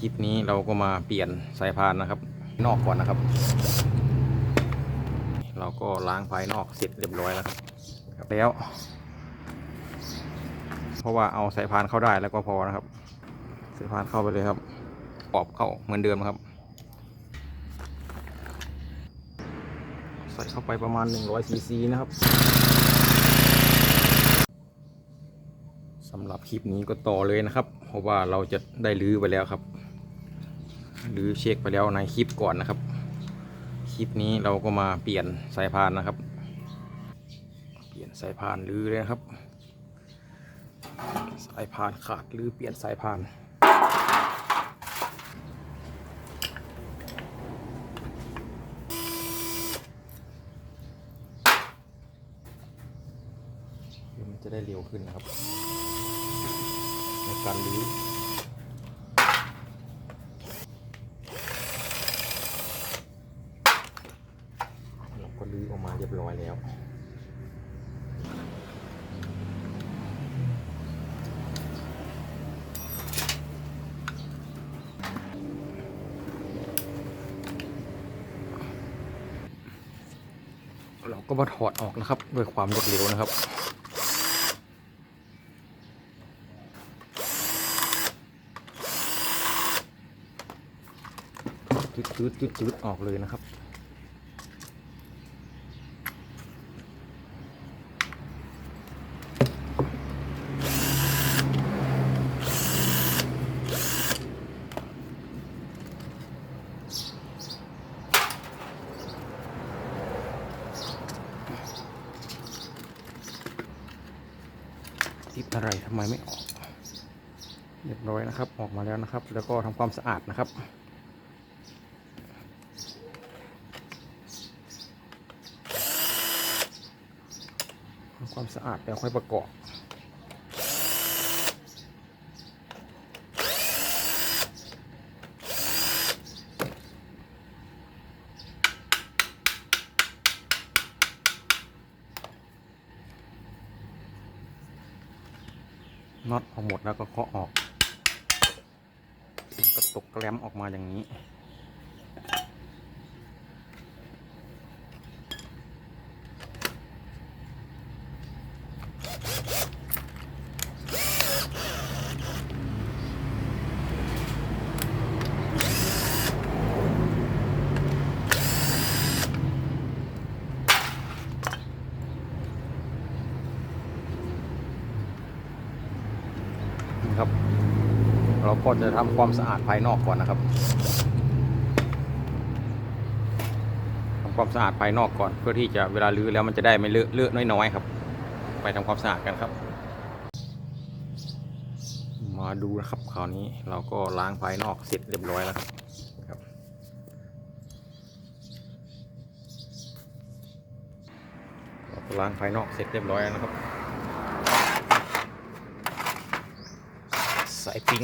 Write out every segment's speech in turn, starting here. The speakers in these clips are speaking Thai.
คลิปนี้เราก็มาเปลี่ยนสายพานนะครับ นอกก่อนนะครับ เราก็ล้างภายนอกเสร็จเรียบร้อยแล้วครับแล้ว เพราะว่าเอาสายพานเข้าได้แล้วก็พอนะครับ สายพานเข้าไปเลยครับปอบเข้าเหมือนเดิมครับ ใส่เข้าไปประมาณ100ซีซีนะครับสำหรับคลิปนี้ก็ต่อเลยนะครับ เพราะว่าเราจะได้ลื้อไปแล้วครับ ลื้อเช็คไปแล้วในคลิปก่อนนะครับ คลิปนี้เราก็มาเปลี่ยนสายพานนะครับ เปลี่ยนสายพานลื้อเลยนะครับ สายพานขาดหรือเปลี่ยนสายพานมันจะได้เร็วขึ้นนะครับในการรื้อเราก็รื้อออกมาเรียบร้อย แล้วเราก็มาถอดออกนะครับ ด้วยความรวดเร็วนะครับจุดจุดจุดจุดออกเลยนะครับ อะไรทำไมไม่ออก เรียบร้อยนะครับ ออกมาแล้วนะครับ แล้วก็ทำความสะอาดนะครับทำความสะอาดแล้วค่อยประกอบ น็อตออกหมดแล้วก็เคาะออกมันก็ตกแกลมออกมาอย่างนี้ ก็จะทำความสะอาดภายนอกก่อนนะครับทำความสะอาดภายนอกก่อนเพื่อที่จะเวลาลื้อแล้วมันจะได้ไม่เลอะเลอะน้อยๆครับ ไปทำความสะอาดกันครับ มาดูนะครับคราวนี้เราก็ล้างภายนอกเสร็จเรียบร้อยแล้วครับ ล้างภายนอกเสร็จเรียบร้อยแล้วนะครับ สายปิ้ง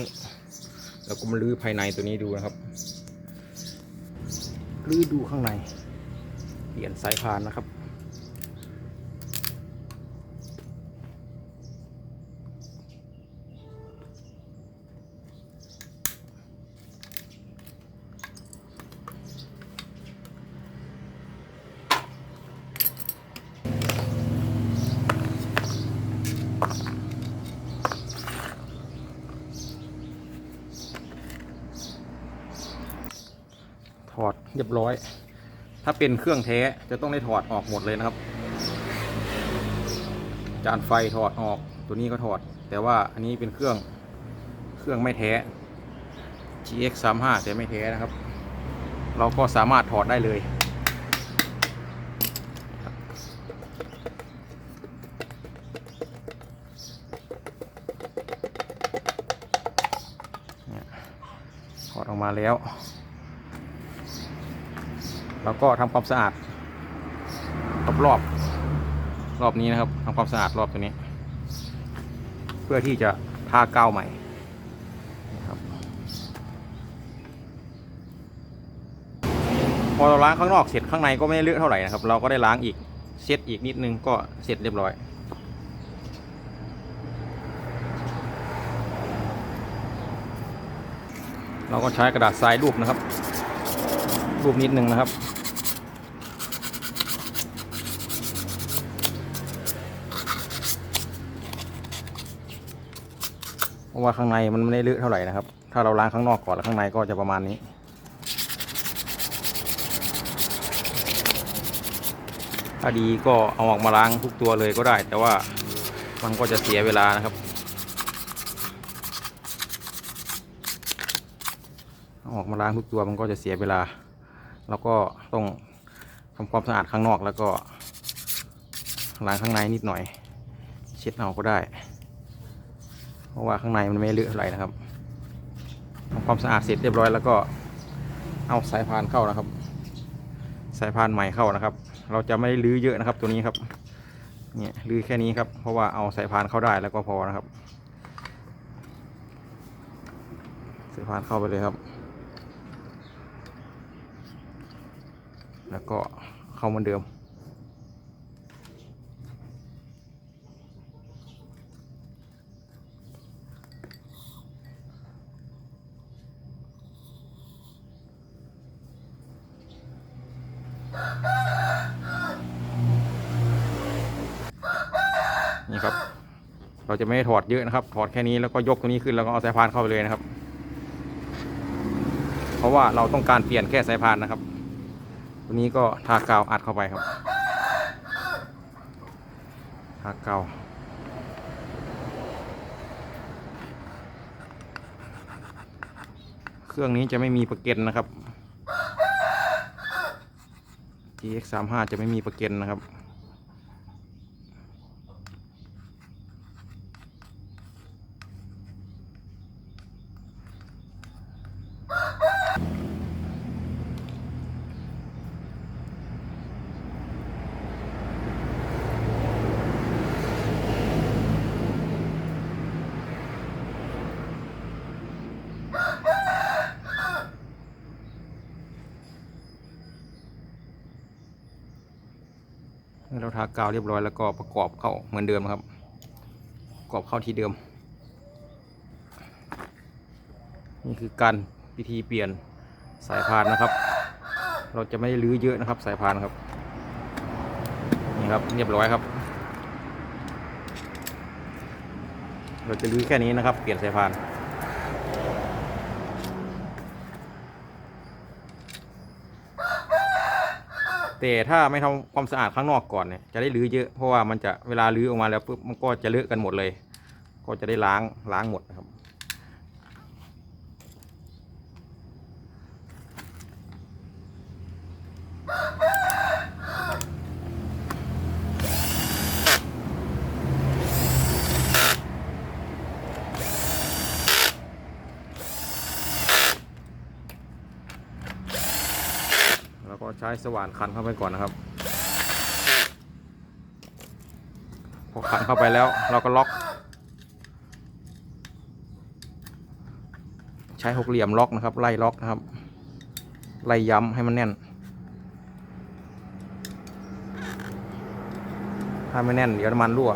แล้วก็มาลื้อภายในตัวนี้ดูนะครับลื้อดูข้างใน เปลี่ยนสายพานนะครับ ถอดเรียบร้อย ถ้าเป็นเครื่องแท้จะต้องได้ถอดออกหมดเลยนะครับ จานไฟถอดออกตัวนี้ก็ถอด แต่ว่าอันนี้เป็นเครื่องเครื่องไม่แท้ GX 3 5แต่ไม่แท้นะครับ เราก็สามารถถอดได้เลยเนี่ยถอดออกมาแล้ว แล้วก็ทำความสะอาดรอบรอบรอบนี้นะครับทำความสะอาดรอบตัวนี้ เพื่อที่จะทากาวใหม่ครับพอเราล้างข้างนอกเสร็จข้างในก็ไม่ได้เลอะเท่าไหร่นะครับ เราก็ได้ล้างอีกเช็ดอีกนิดนึงก็เสร็จเรียบร้อยเราก็ใช้กระดาษทรายรูปนะครับ รูปนิดนึงนะครับ ราะว่าข้างในมันไม่ได้เลอะเท่าไหร่นะครับ ถ้าเราล้างข้างนอกก่อนแล้วข้างในก็จะประมาณนี้ ถ้าดีก็เอาออกมาล้างทุกตัวเลยก็ได้ แต่ว่ามันก็จะเสียเวลานะครับ เอาออกมาล้างทุกตัวมันก็จะเสียเวลา แล้วก็ต้องทำความสะอาดข้างนอกแล้วก็ล้างข้างในนิดหน่อย เช็ดเอาก็ได้ ราะว่าข้างในมันไม่เลอะเท่าไหร่นะครับทำความสะอาดเสร็จเรียบร้อยแล้วก็เอาสายพานเข้านะครับ สายพานใหม่เข้านะครับ เราจะไม่ได้ลื้อเยอะนะครับตัวนี้ครับเนี่ยลื้อแค่นี้ครับ เพราะว่าเอาสายพานเข้าได้แล้วก็พอนะครับ สายพานเข้าไปเลยครับ แล้วก็เข้าเหมือนเดิม นี่ครับ เราจะไม่ถอดเยอะนะครับ ถอดแค่นี้แล้วก็ยกตัวนี้ขึ้นแล้วก็เอาสายพานเข้าไปเลยนะครับ เพราะว่าเราต้องการเปลี่ยนแค่สายพานนะครับ ตัวนี้ก็ทากาวอัดเข้าไปครับ ทากาวเครื่องนี้จะไม่มีประเกันนะครับ GX35 จะไม่มีประเกันนะครับ เราทากาวเรียบร้อยแล้วก็ประกอบเข้าเหมือนเดิมครับ ประกอบเข้าที่เดิม นี่คือการพิธีเปลี่ยนสายพานนะครับ เราจะไม่ลื้อเยอะนะครับสายพานครับ นี่ครับเรียบร้อยครับ เราจะลื้อแค่นี้นะครับ เปลี่ยนสายพาน แต่ถ้าไม่ทำความสะอาดข้างนอกก่อนเนี่ยจะได้รื้อเยอะเพราะว่ามันจะเวลารื้อออกมาแล้วปุ๊บมันก็จะเลอะกันหมดเลย ก็จะได้ล้างล้างหมดนะครับ แล้วก็ใช้ สว่านคันเข้าไปก่อนนะครับ พอขันเข้าไปแล้วเราก็ล็อก ใช้หกเหลี่ยมล็อกนะครับ ไล่ล็อกนะครับ ไล่ย้ำให้มันแน่น ถ้าไม่แน่นเดี๋ยวน้ำมันรั่ว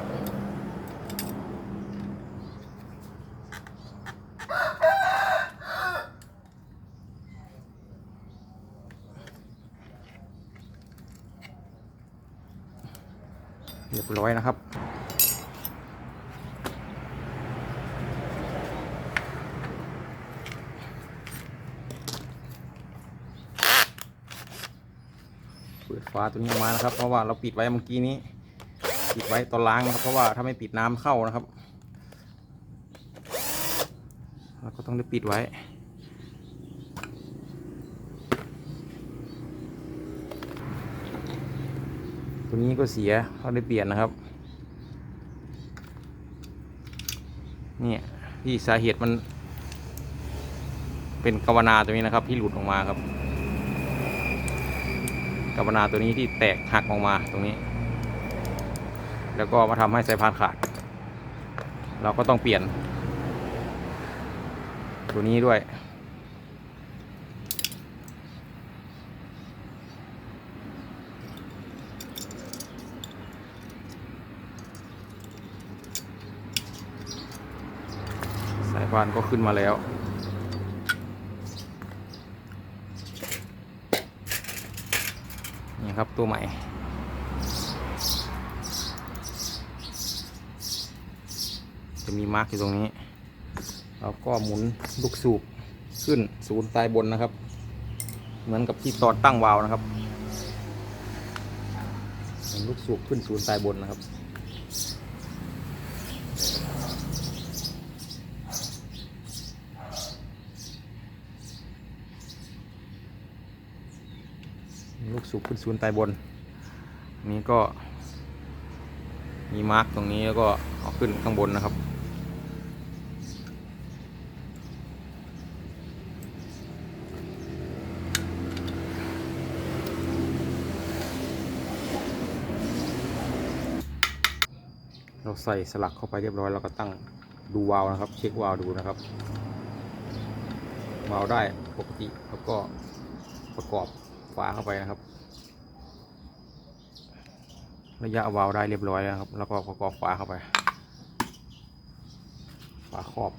ร้อยนะครับ เปิดฝาตัวนี้ออกมานะครับ เพราะว่าเราปิดไว้เมื่อกี้นี้ ปิดไว้ตอนล้างนะครับ เพราะว่าถ้าไม่ปิดน้ำเข้านะครับ เราก็ต้องได้ปิดไว้ ตัวนี้ก็เสียเขาได้เปลี่ยนนะครับเนี่ยที่สาเหตุมัน เป็นกาวนาตัวนี้นะครับ ที่หลุดออกมาครับกาวนาตัวนี้ที่แตกหักออกมาตรงนี้ แล้วก็มาทำให้สายพานขาด เราก็ต้องเปลี่ยน ตัวนี้ด้วย พานก็ขึ้นมาแล้ว นี่ครับตัวใหม่จะมีมาร์กอยู่ตรงนี้ เราก็หมุนลูกสูบขึ้นศูนย์ใต้บนนะครับ เหมือนกับที่ตอนตั้งวาล์วนะครับลูกสูบขึ้นศูนย์ใต้บนนะครับ สูบขึ้นศูนย์ใต้บน นี้ก็ มีมาร์กตรงนี้แล้วก็เอาขึ้นข้างบนนะครับ เราใส่สลักเข้าไปเรียบร้อยเราก็ตั้งดูวาล์วนะครับ เช็ควาล์วดูนะครับวาล์วได้ปกติแล้วก็ประกอบฝาเข้าไปนะครับ ระยะวาล์วได้เรียบร้อยแล้วครับ แล้วก็ประกอบฝาเข้าไปฝาครอบ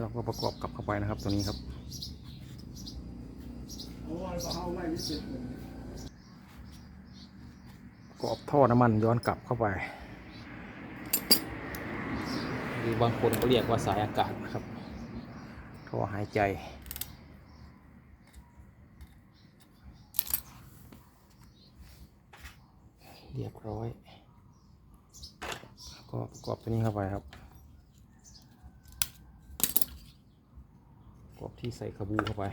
เราก็ประกอบกลับเข้าไปนะครับตัวนี้ครับประกอบท่อน้ำมันย้อนกลับเข้าไป รือบางคนก็เรียกว่าสายอากาศนะครับท่อหายใจ เรียบร้อย ก็ประกอบตัวนี้เข้าไปครับประกอบที่ใส่กระบูเข้าไป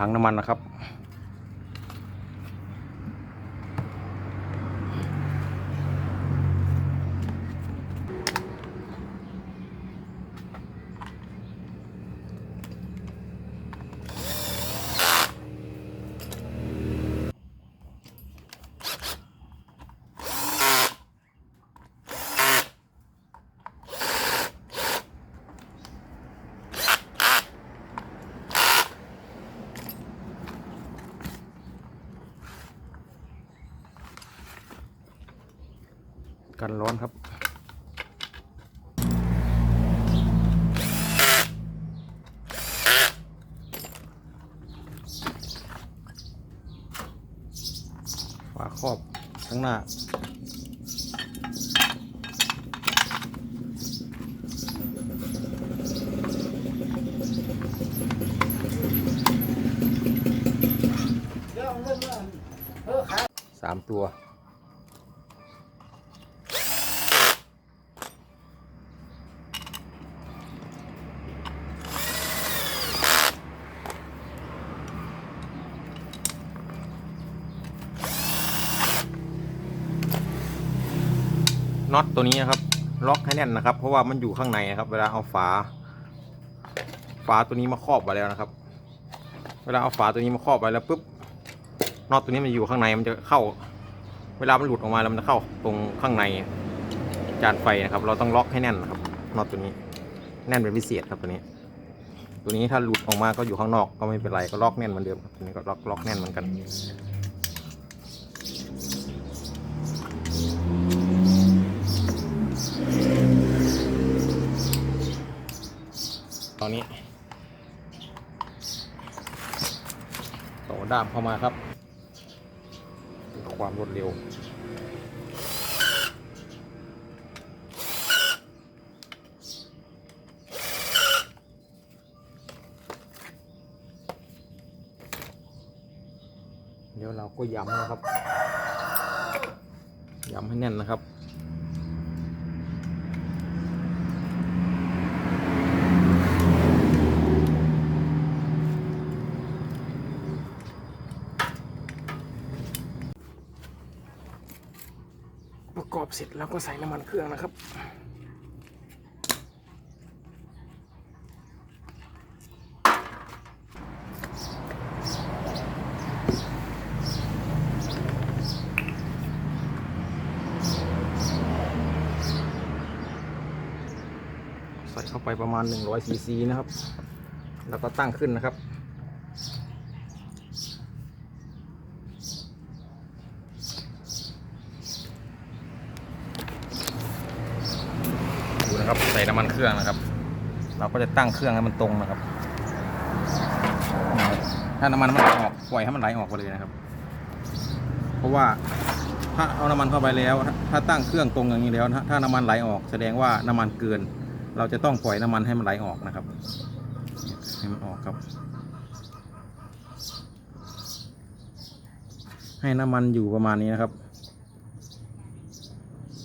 ถังน้ำมันนะครับ กันร้อนครับ ฝาครอบข้างหน้าสามตัว น็อตตัวนี้นะครับ ล็อกให้แน่นนะครับ เพราะว่ามันอยู่ข้างในนะครับ เวลาเอาฝา ฝาตัวนี้มาครอบไว้แล้วนะครับ เวลาเอาฝาตัวนี้มาครอบไว้แล้วปุ๊บน็อตตัวนี้มันอยู่ข้างในมันจะเข้า เวลามันหลุดออกมาแล้วมันจะเข้าตรงข้างในจานไฟนะครับ เราต้องล็อกให้แน่นนะครับน็อตตัวนี้ แน่นเป็นพิเศษครับตัวนี้ ตัวนี้ถ้าหลุดออกมาก็อยู่ข้างนอกก็ไม่เป็นไรก็ล็อกแน่นเหมือนเดิมครับตัวนี้ก็ล็อกล็อกแน่นเหมือนกัน ตอนนี้ต่อด้ามเข้ามาครับความรวดเร็วเดี๋ยวเราก็ย้ำนะครับ ย้ำให้แน่นนะครับ เสร็จแล้วก็ใส่น้ำมันเครื่องนะครับ ใส่เข้าไปประมาณ100ซีซีนะครับ แล้วก็ตั้งขึ้นนะครับ ดูนะครับ ใส่น้ำมันเครื่องนะครับ เราก็จะตั้งเครื่องให้มันตรงนะครับ ถ้าน้ำมันมันไหลออกปล่อยให้มันไหลออกไปเลยนะครับ เพราะว่าถ้าเอาน้ำมันเข้าไปแล้ว ถ้าตั้งเครื่องตรงอย่างนี้แล้วถ้าน้ำมันไหลออกแสดงว่าน้ำมันเกิน เราจะต้องปล่อยน้ำมันให้มันไหลออกนะครับให้มันออกครับ ให้น้ำมันอยู่ประมาณนี้นะครับ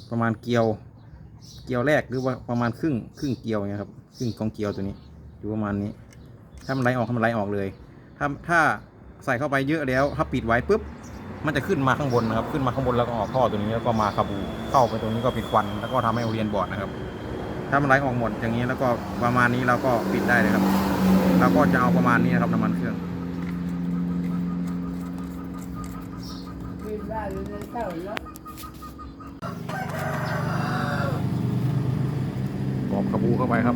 ประมาณเกลียว เกลียวแรกหรือว่าประมาณครึ่งครึ่งเกลียวเนี่ยครับครึ่งของเกลียวตัวนี้อยู่ประมาณนี้ ถ้ามันไหลออกมันไหลออกเลย ถ้าถ้าใส่เข้าไปเยอะแล้ว ถ้าปิดไว้ปุ๊บมันจะขึ้นมาข้างบนนะครับ ขึ้นมาข้างบนแล้วก็ออกท่อตัวนี้แล้วก็มาคาบูเข้าไปตรงนี้ก็เป็นควันแล้วก็ทำให้โอเรียนบอดนะครับ ถ้ามันไหลออกหมดอย่างนี้แล้วก็ประมาณนี้เราก็ปิดได้เลยครับเราก็จะเอาประมาณนี้นะครับน้ำมันเครื่องกินได้เลยในเต้าเนาะ กระบูเข้าไปครับ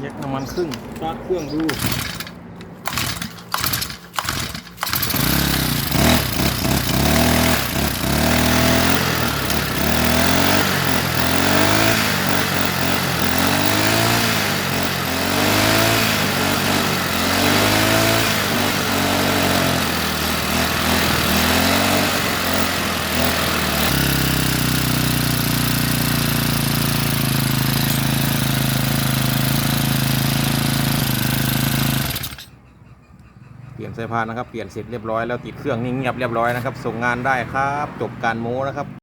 แยกน้ำมันครึ่งสตาร์ทเครื่องดู เปลี่ยนสาย พานนะครับเปลี่ยนเสร็จเรียบร้อยแล้วติดเครื่องนิ่งเงียบเรียบร้อยนะครับส่งงานได้ครับ จบการโม้นะครับ